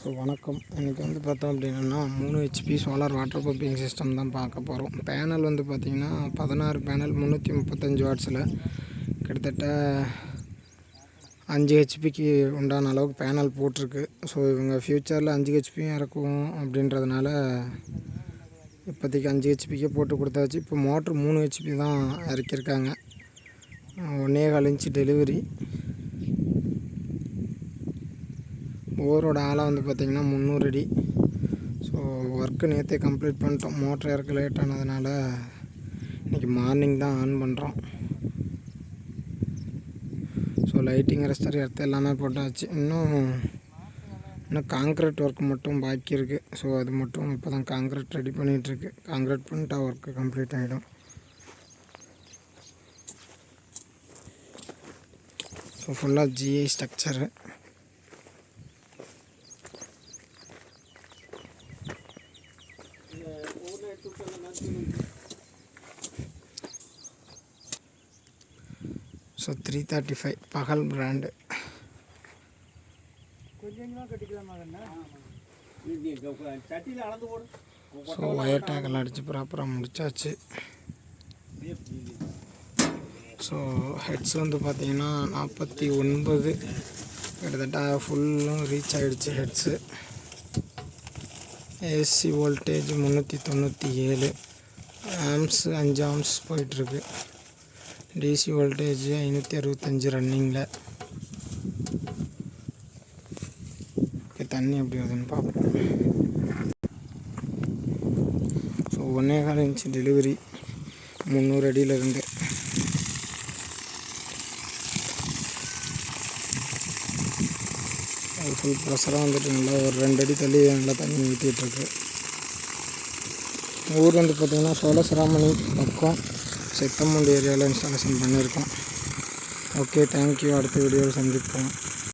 So வணக்கம். இன்றைக்கி வந்து பார்த்தோம் அப்படின்னா மூணு HP solar water pumping system தான் பார்க்க போகிறோம் பேனல் வந்து பார்த்திங்கன்னா பதினாறு பேனல் முந்நூற்றி முப்பத்தஞ்சு வாட்ஸில் கிட்டத்தட்ட அஞ்சு ஹெச்பிக்கு உண்டான அளவுக்கு பேனல் போட்டிருக்கு. ஸோ இவங்க ஃப்யூச்சரில் அஞ்சு ஹெச்பியும் இறக்குவோம் அப்படின்றதுனால இப்போதைக்கு அஞ்சு ஹெச்பிக்கே போட்டு கொடுத்தாச்சு. இப்போ மோட்ரு மூணு ஹெச்பி தான் இறக்கியிருக்காங்க. ஒன்றே கால் இன்ச்சு டெலிவரி போரோட ஆழம் வந்து பார்த்திங்கன்னா முந்நூறு அடி. ஸோ ஒர்க்கு நேற்றே கம்ப்ளீட் பண்ணிட்டோம். மோட்டர் இறக்க லேட் ஆனதுனால இன்றைக்கி மார்னிங் தான் ஆன் பண்ணுறோம் ஸோ லைட்டிங் ரெஸ்டர் எடுத்து எல்லாமே போட்டாச்சு. இன்னும் இன்னும் காங்க்ரீட் ஒர்க் மட்டும் பாக்கி இருக்குது ஸோ அது மட்டும் இப்போ தான் காங்க்ரீட் ரெடி பண்ணிகிட்ருக்கு காங்க்ரீட் பண்ணிட்டா ஒர்க்கு கம்ப்ளீட் ஆகிடும் ஸோ ஃபுல்லாக GI structure so three thirty five பகல் பிராண்டு ஸோ ஒயர் டேக்கெல்லாம் அடித்து ப்ராப்பராக முடிச்சாச்சு. ஸோ ஹெட்ஸ் வந்து பார்த்தீங்கன்னா நாற்பத்தி ஒன்பது. கிட்டத்தட்ட ஃபுல்லும் ரீச் ஆகிடுச்சு ஹெட்ஸு ஏசி வோல்டேஜ் முந்நூற்றி தொண்ணூற்றி ஏழு. ஆம்ஸ் அஞ்சு ஆம்ஸ் போயிட்டுருக்கு. டிசி வோல்டேஜ் ஐநூற்றி அறுபத்தஞ்சு ரன்னிங்கில் ஓகே தண்ணி எப்படி வருதுன்னு பார்ப்போம். ஸோ ஒன்றே கால் இன்ச்சு டெலிவரி முந்நூறு அடியிலிருந்து. ஃபுல் ப்ரெஷராக வந்துட்டு நல்லா ஒரு ரெண்டு அடி தள்ளி நல்லா தண்ணி ஊற்றிட்டுருக்கு ஊர் வந்து பார்த்திங்கன்னா சோழசராமணி பக்கம் சித்தமுண்டி ஏரியாவில் இன்ஸ்டாலேஷன் பண்ணியிருக்கோம் ஓகே தேங்க்யூ அடுத்த வீடியோவில் சந்திப்போம்.